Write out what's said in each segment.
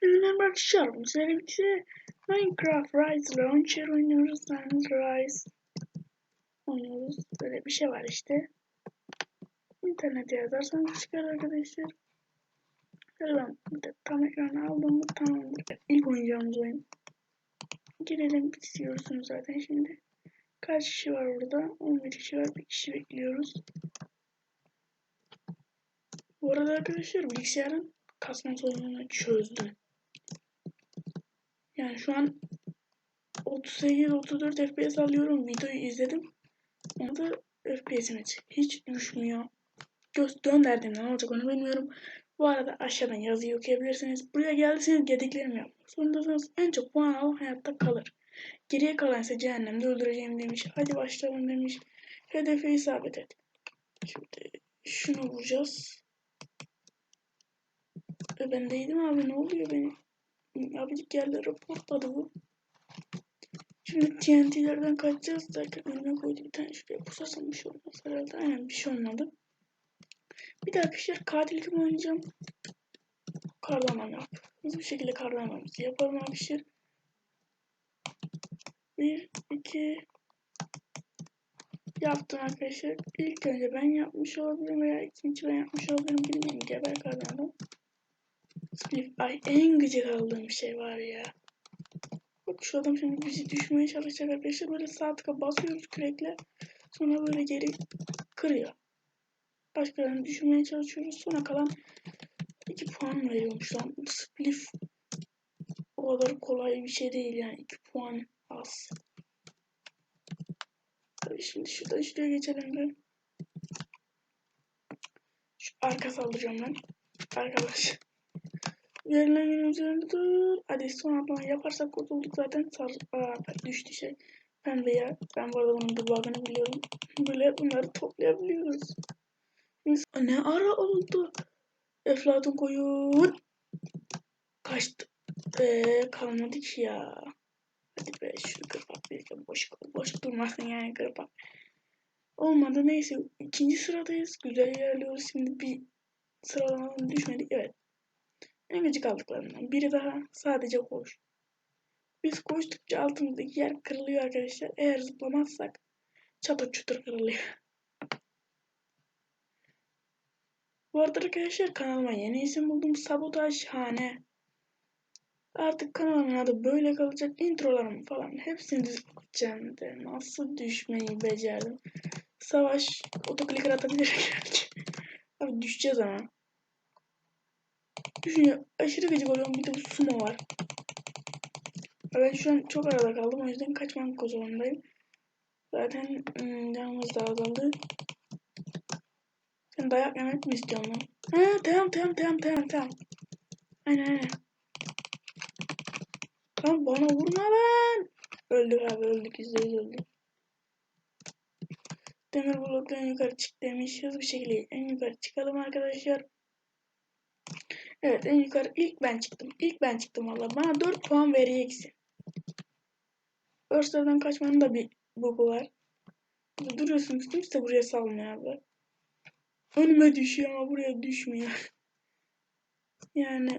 Hepinize sefer birlikte Minecraft Rise Launcher oynuyoruz. Yani Rise oynuyoruz. Böyle bir şey var işte. İnternete yazarsanız çıkar arkadaşlar. Şöyle ben tam ekranı aldım tamamdır. İlk oynayacağımız oyun. Girelim istiyorsunuz zaten şimdi. Kaç kişi var orada? 11 kişi var. Bir kişi bekliyoruz. Bu arada arkadaşlar bilgisayarın kasma sorununu çözdüm. Yani şu an 38-34 FPS alıyorum. Videoyu izledim. Onda da FPS'im hiç, düşmüyor. Göz döndürdüğümde ne olacak onu bilmiyorum. Bu arada aşağıdan yazıyı okuyabilirsiniz. Buraya geldiyseniz gediklerimi yapmak zorundasınız. En çok puan alan hayatta kalır. Geriye kalan ise cehennemde öldüreceğim demiş. Hadi başlayalım demiş. Hedefe isabet et. Şimdi şunu vuracağız. E ben değdim abi ne oluyor benim? Abicik yerlere patladı bu. Şimdi TNT'lerden kaçacağız derken önüme koydu bir tane şuraya bir şey olmaz herhalde. Aynen bir şey olmadı. Bir daha arkadaşlar katil kim oynayacağım? Karlamam yap. Hızlı bir şekilde karlamamızı yapalım arkadaşlar. Bir, iki, yaptım arkadaşlar. İlk önce ben yapmış olabilirim veya ikinci ben yapmış olabilirim bilmiyorum. Geber karlamam. Ay en gıcık aldığım şey var ya. Bak şu adam şimdi bizi düşmeye çalışacak arkadaşlar. Böyle sağ tıka basıyoruz kürekle. Sonra böyle geri kırıyor. Başkalarını düşürmeye çalışıyoruz. Sonra kalan 2 puan veriyormuş lan. Spliff o kadar kolay bir şey değil yani. 2 puan az. Tabii şimdi şuradan şuraya geçelim ben. Şu arka saldıracağım ben. Arkadaş. Üzerinde dur. Hadi son atlama yaparsak kurtulduk zaten. Sar Aa, düştü şey. Pembe ya. Ben bu arada bunun bug'ını biliyorum. Böyle bunları toplayabiliyoruz. Ne ara oldu? Eflatun koyun. Kaçtı. Eee kalmadı ki ya. Hadi be şunu kırpak bir boş boş durmasın yani kırpak. Olmadı neyse ikinci sıradayız. Güzel ilerliyoruz. Şimdi bir sıralamadan düşmedik. Evet. En gıcık aldıklarından biri daha sadece koş. Biz koştukça altımızdaki yer kırılıyor arkadaşlar. Eğer zıplamazsak çatır çutur kırılıyor. Bu arada arkadaşlar kanalıma yeni isim buldum. Sabotaj Hane. Artık kanalımın adı böyle kalacak. Introlarımı falan hepsini düz okuyacağım de. Nasıl düşmeyi becerdim. Savaş otokliker atabilir belki. Abi düşeceğiz ama. Düşünüyor. Aşırı gıcık oluyorum. Bir de bu sumo var. Ben şu an çok arada kaldım. O yüzden kaçmak zorundayım. Zaten ım, canımız da azaldı. Sen dayak yemek mi istiyorsun lan? Ha tamam tamam tamam tamam tamam. Aynen aynen. Tamam bana vurma lan. Öldük abi öldük yüzde yüz öldük. Demir bloktan yukarı çık demiş. Hızlı bir şekilde en yukarı çıkalım arkadaşlar. Evet en yukarı ilk ben çıktım. İlk ben çıktım valla. Bana 4 puan vereceksin. Örsterden kaçmanın da bir boku var. Duruyorsunuz kimse buraya salmıyor abi. Önüme düşüyor ama buraya düşmüyor. yani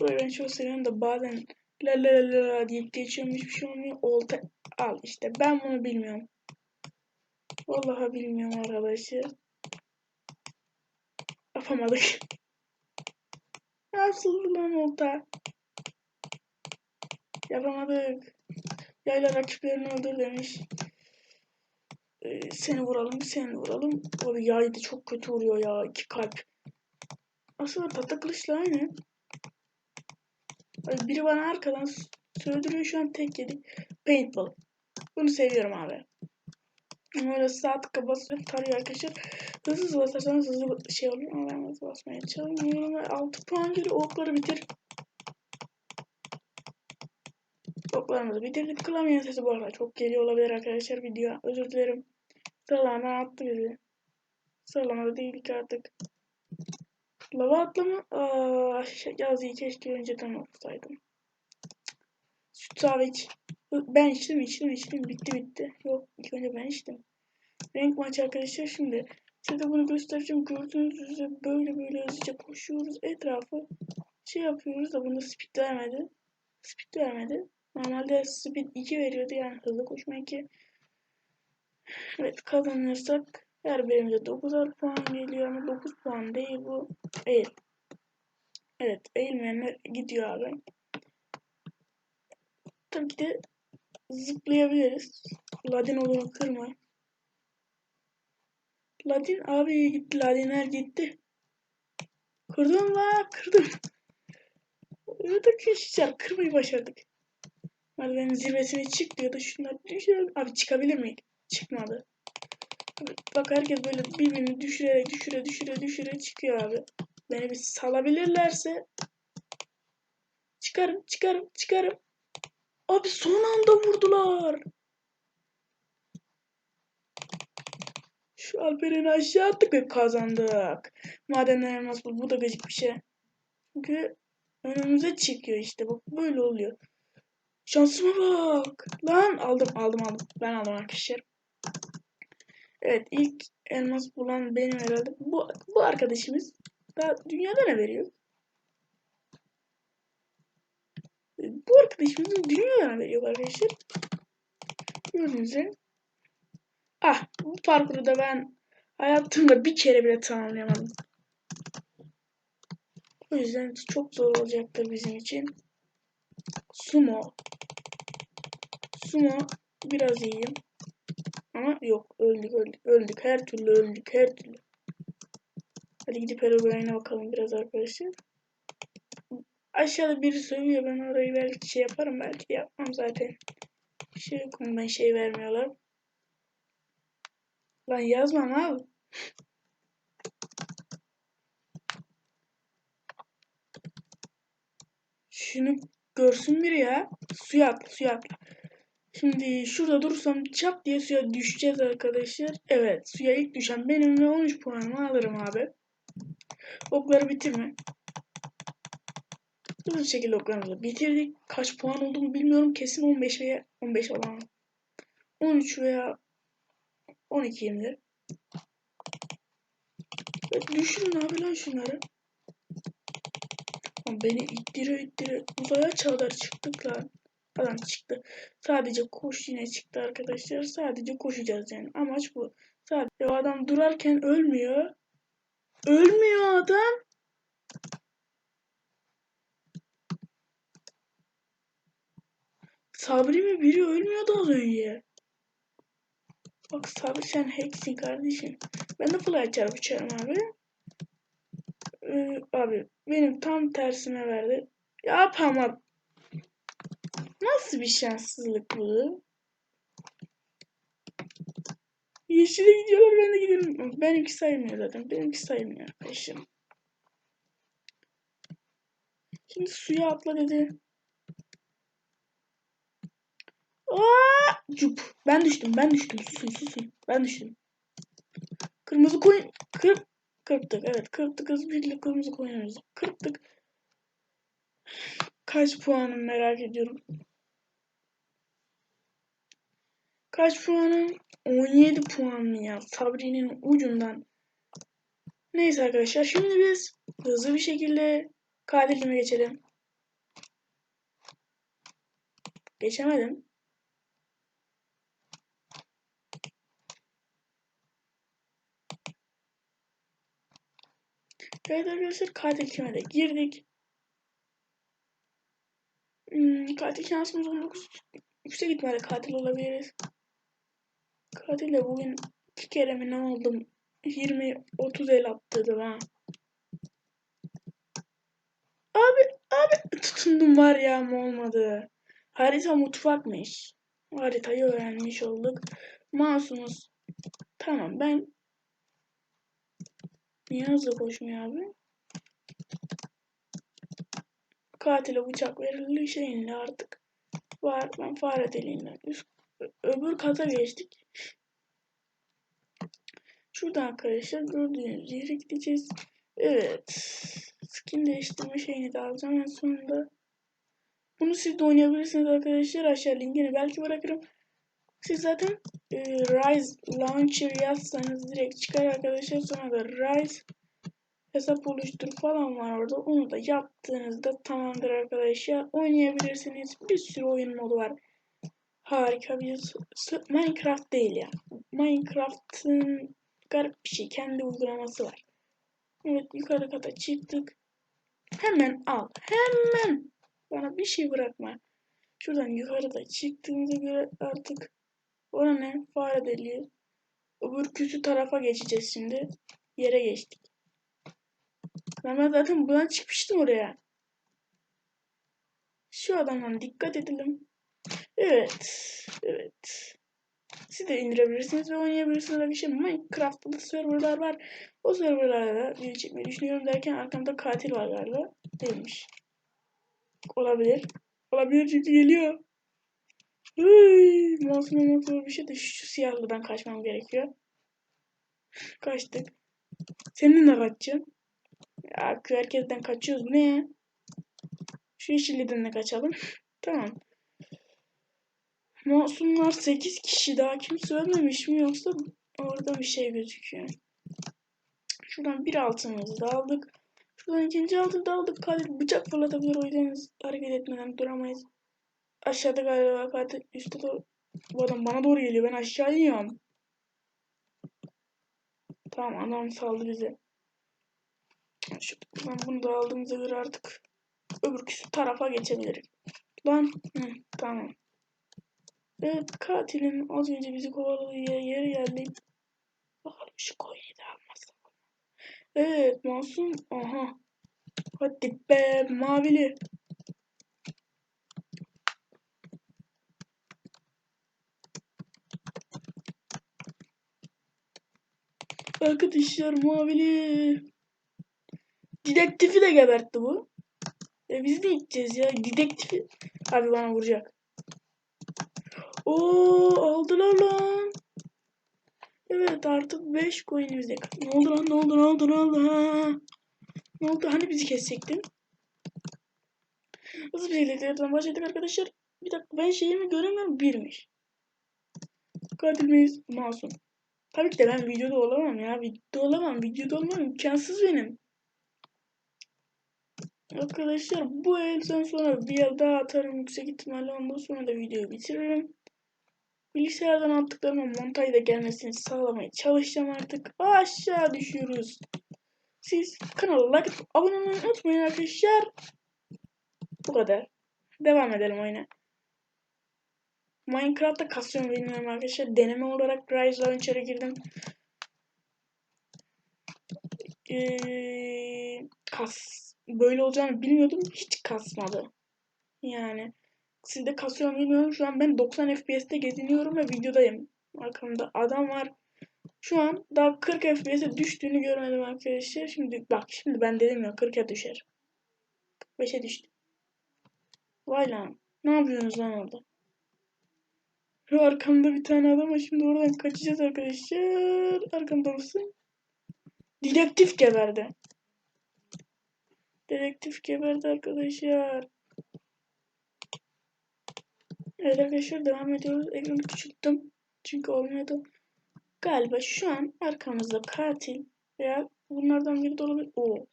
burayı ben çok seviyorum da bazen la la la la diye geçiyorum hiçbir şey olmuyor. Olta al işte ben bunu bilmiyorum. Vallahi bilmiyorum arkadaşlar. Yapamadık. Nasıl lan olta? Yapamadık. Yayla rakiplerini öldür demiş. Ee, seni vuralım, seni vuralım. Abi yay da çok kötü vuruyor ya. iki kalp. Aslında tatlı kılıçla aynı. Abi biri bana arkadan söndürüyor şu an tek yedik. Paintball. Bunu seviyorum abi. Ama öyle sağ tıka basıp tarıyor arkadaşlar. Hızlı hızlı basarsanız hızlı şey olur ama ben hızlı basmaya çalışıyorum. Ve 6 puan geri okları bitir. Oklarımızı bitirdik. Klavyenin sesi bu arada çok geliyor olabilir arkadaşlar video. Özür dilerim. Sıralamadan attı bizi. Sıralamada değildik artık. Lava atlama. Aa, şey, yazıyı keşke önceden okusaydım. Süt kahve iç. Ben içtim içtim içtim. Bitti bitti. Yok ilk önce ben içtim. Renk maçı arkadaşlar şimdi. Size bunu göstereceğim. Gördüğünüz üzere böyle böyle hızlıca koşuyoruz. Etrafı şey yapıyoruz da bunda speed vermedi. Speed vermedi. Normalde speed 2 veriyordu yani hızlı koşma 2. Evet kazanırsak her birimize 9'ar puan geliyor ama 9 puan değil bu. Eğil. Evet eğilmeyenler gidiyor abi. Tabii ki de zıplayabiliriz. Ladin olduğunu kırma. Ladin abi gitti. Ladinler gitti. Kırdım la kırdım. Evet arkadaşlar kırmayı başardık. Merdivenin zirvesine çık diyordu. Şunlar düşürelim. Abi çıkabilir miyim? Çıkmadı. Bak herkes böyle birbirini düşürerek düşüre düşüre düşüre çıkıyor abi. Beni bir salabilirlerse çıkarım çıkarım çıkarım. Abi son anda vurdular. Şu Alperen'i aşağı attık ve kazandık. Madenden elmas bul. Bu da gıcık bir şey. Çünkü önümüze çıkıyor işte. Bak böyle oluyor. Şansıma bak. Lan aldım aldım aldım. Ben aldım arkadaşlar. Evet ilk elmas bulan benim herhalde. Bu, bu arkadaşımız daha dünyada ne veriyor? Bu arkadaşımızın dünyada ne veriyor arkadaşlar? Gördüğünüz üzere. Ah bu parkuru da ben hayatımda bir kere bile tamamlayamadım. O yüzden çok zor olacaktır bizim için. Sumo. Sumo biraz iyiyim. Ama yok öldük öldük öldük her türlü öldük her türlü. Hadi gidip Herobrine'e bakalım biraz arkadaşlar. Aşağıda biri sövüyor ben orayı belki şey yaparım belki yapmam zaten. Şey ben şey vermiyorlar. Lan yazmam abi. Şunu görsün biri ya. Suya atla suya atla. Şimdi şurada durursam çap diye suya düşeceğiz arkadaşlar. Evet suya ilk düşen benim ve 13 puanımı alırım abi. Okları bitirme. Bu şekilde oklarımızı bitirdik. Kaç puan olduğumu bilmiyorum. Kesin 15 veya 15 olan. 13 veya 12 yemdir. Evet, düşürün abi lan şunları. Beni ittire ittire uzaya kadar çıktık lan. Adam çıktı. Sadece koş yine çıktı arkadaşlar. Sadece koşacağız yani. Amaç bu. Sadece o adam durarken ölmüyor. Ölmüyor adam. Sabri mi biri ölmüyordu az önce. Bak Sabri sen hacksin kardeşim. Ben de fly çarpı uçarım abi. Ee, abi benim tam tersime verdi. Yapamam. Nasıl bir şanssızlık bu? Yeşile gidiyorlar ben de gidiyorum. Benimki saymıyor zaten. Benimki saymıyor arkadaşım. Şimdi suya atla dedi. Aa, cup. Ben düştüm. Ben düştüm. Susun susun. Ben düştüm. Kırmızı koyun. Kır, kırptık. Evet kırptık. Hızlı bir şekilde kırmızı koyunumuzu kırptık. Kaç puanım merak ediyorum. Kaç puanım? 17 puan mı ya? Sabri'nin ucundan. Neyse arkadaşlar şimdi biz hızlı bir şekilde katilime geçelim. Geçemedim. Evet arkadaşlar katil kime girdik. Hmm, katil şansımız 19. Yüksek ihtimalle katil olabiliriz. Katille bugün iki kere mi ne oldum? 20-30 el attırdım ha. Abi abi tutundum var ya ama olmadı. Harita mutfakmış. Haritayı öğrenmiş olduk. Masumuz. Tamam ben Niye hızlı koşmuyor abi? Katile bıçak verildiği şeyinle artık var. Ben fare deliğinden üst öbür kata geçtik. Şurada arkadaşlar gördüğünüz yere gideceğiz. Evet. Skin değiştirme şeyini de alacağım en sonunda. Bunu siz de oynayabilirsiniz arkadaşlar. Aşağı linkini belki bırakırım. Siz zaten e, Rise Launcher yazsanız direkt çıkar arkadaşlar. Sonra da Rise hesap oluştur falan var orada. Onu da yaptığınızda tamamdır arkadaşlar. Oynayabilirsiniz. Bir sürü oyun modu var. Harika bir Minecraft değil ya. Minecraft'ın garip bir şey. Kendi uygulaması var. Evet yukarı kata çıktık. Hemen al. Hemen. Bana bir şey bırakma. Şuradan yukarıda çıktığımıza göre artık ona ne? Fare deliği. Öbür kötü tarafa geçeceğiz şimdi. Yere geçtik. Ben zaten buradan çıkmıştım oraya. Şu adamdan dikkat edelim. Evet. Evet. Siz de indirebilirsiniz ve oynayabilirsiniz. Bir şey. Minecraft'ta da serverlar var. O serverlarda video çekmeyi düşünüyorum derken arkamda katil var galiba. Değilmiş. Olabilir. Olabilir çünkü geliyor. Masum olmak bir şey de şu siyahlıdan kaçmam gerekiyor. Kaçtık. Seninle kaçacağım. Ya herkesten kaçıyoruz. Ne? Şu yeşilliden de kaçalım. tamam. Masumlar 8 kişi daha kimse ölmemiş mi yoksa orada bir şey gözüküyor. Şuradan bir altımızı da aldık. Şuradan ikinci altını da aldık. Katil bıçak fırlatabilir o yüzden hareket etmeden duramayız. Aşağıda galiba katil üstte doğru. Bu adam bana doğru geliyor. Ben aşağı iniyorum. Tamam adam saldı bize. Şuradan bunu da aldığımıza göre artık öbür tarafa geçebilirim. Lan hı, tamam. Evet katilin az önce bizi kovaladığı yere, geldik. Bakalım şu koyunu da almazsak. Evet masum. Aha. Hadi be mavili. Arkadaşlar mavili. Didektifi de gebertti bu. E biz de gideceğiz ya. Didektifi. Abi bana vuracak. Oo aldılar lan. Evet artık 5 coin'imiz yakın. Ne oldu lan ne oldu ne oldu ne oldu ha? Ne oldu hani bizi kesecektin? Hızlı bir tekrardan başladık arkadaşlar. Bir dakika ben şeyimi göremiyorum birmiş. Katil miyiz? Masum. Tabii ki de ben videoda olamam ya. Videoda olamam. Videoda olmam imkansız benim. Arkadaşlar bu elden sonra bir el daha atarım yüksek ihtimalle ondan sonra da videoyu bitiririm. Bilgisayardan attıklarımın montajda gelmesini sağlamaya çalışacağım artık. Aşağı düşüyoruz. Siz kanala like abone olmayı unutmayın arkadaşlar. Bu kadar. Devam edelim oyuna. Minecraft'ta kasıyorum bilmiyorum arkadaşlar. Deneme olarak Rise Launcher'a girdim. Ee, kas. Böyle olacağını bilmiyordum. Hiç kasmadı. Yani. Sizde kasıyor bilmiyorum. Şu an ben 90 FPS'te geziniyorum ve videodayım. Arkamda adam var. Şu an daha 40 FPS'e düştüğünü görmedim arkadaşlar. Şimdi bak şimdi ben dedim ya 40'a düşer. 5'e düştü. Vay lan. Ne yapıyorsunuz lan orada? Şu arkamda bir tane adam var. Şimdi oradan kaçacağız arkadaşlar. Arkamda mısın? Dedektif geberdi. Dedektif geberdi arkadaşlar. Evet arkadaşlar devam ediyoruz. Ekranı küçülttüm. Çünkü olmuyordu. Galiba şu an arkamızda katil veya bunlardan biri de olabilir. Oo.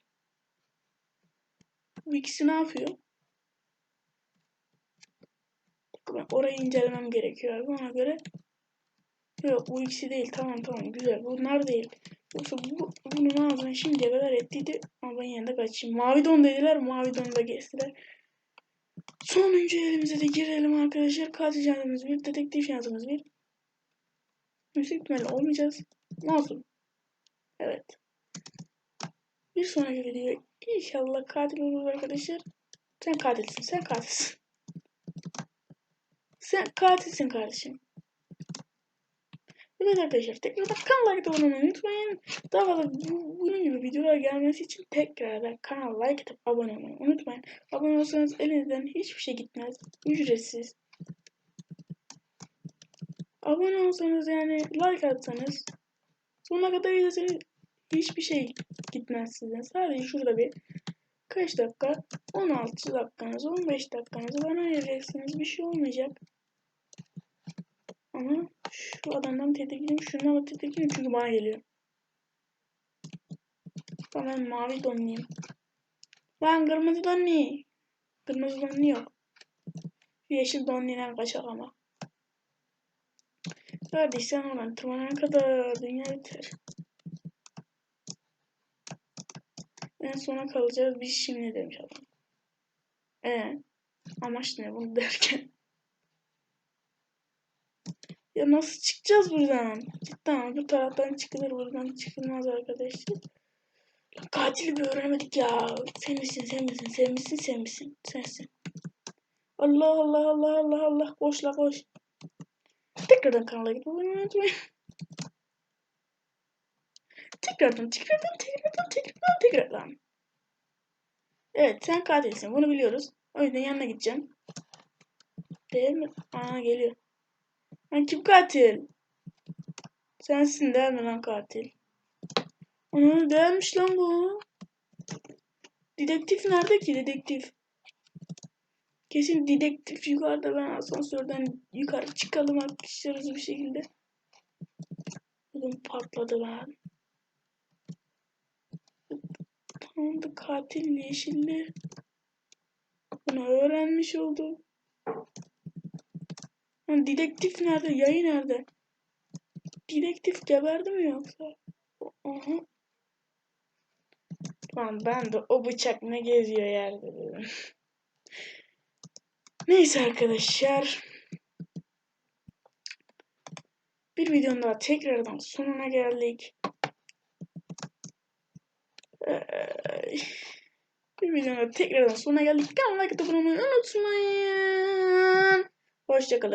Bu ikisi ne yapıyor? Ben orayı incelemem gerekiyor abi ona göre. Yok bu ikisi değil. Tamam tamam güzel. Bunlar değil. Yoksa bu, bunu ne yapın şimdiye kadar ettiydi. Ama ben yine de kaçayım. Mavi don dediler. Mavi donu da geçtiler. Sonuncu elimize de girelim arkadaşlar. Katil şansımız bir. Detektif şansımız bir. Yüksek ihtimalle olmayacağız. Masum. Evet. Bir sonraki video inşallah katil olur arkadaşlar. Sen katilsin. Sen katilsin. Sen katilsin kardeşim. Evet arkadaşlar tekrardan kanala like abone olmayı unutmayın. Daha fazla bu, bunun gibi videolar gelmesi için tekrardan kanala like atıp abone olmayı unutmayın. Abone olsanız elinizden hiçbir şey gitmez. Ücretsiz. Abone olsanız yani like atsanız sonuna kadar izleseniz hiçbir şey gitmez sizden. Sadece şurada bir kaç dakika 16 dakikanızı 15 dakikanızı bana ayıracaksınız. Bir şey olmayacak. Ama şu adamdan tedirginim. Şundan da tedirginim çünkü bana geliyor. Ben mavi donluyum. Lan kırmızı donlu. Kırmızı donlu yok. Yeşil donluyla kaçak ama. Sen oradan tırmanana kadar dünya biter. En sona kalacağız biz şimdi demiş adam. Ee, amaç ne bunu derken? Ya nasıl çıkacağız buradan? Cidden bu taraftan çıkılır buradan çıkılmaz arkadaşlar. Lan Katili bir öğrenemedik ya. Sen misin sen misin sen misin sen misin sensin. Allah Allah Allah Allah Allah koş la koş. Tekrardan kanala gitmeyi unutmayın. Tekrardan tekrardan tekrardan tekrardan tekrardan. Evet sen katilsin bunu biliyoruz. O yüzden yanına gideceğim. Değil mi? Aa geliyor. Lan kim katil? Sensin değil mi lan katil? Ana değilmiş lan bu. Dedektif nerede ki dedektif? Kesin dedektif yukarıda ben asansörden yukarı çıkalım arkadaşlarız bir şekilde. Ödüm patladı ben. Tamamdır katil yeşilli. Bunu öğrenmiş oldum. Lan dedektif nerede? Yayı nerede? Dedektif geberdi mi yoksa? Aha. Lan ben de o bıçak ne geziyor yerde dedim. Neyse arkadaşlar. Bir videonun daha tekrardan sonuna geldik. Bir videonun da tekrardan sonuna geldik. Kanalıma abone olmayı unutmayın. Hoşçakalın.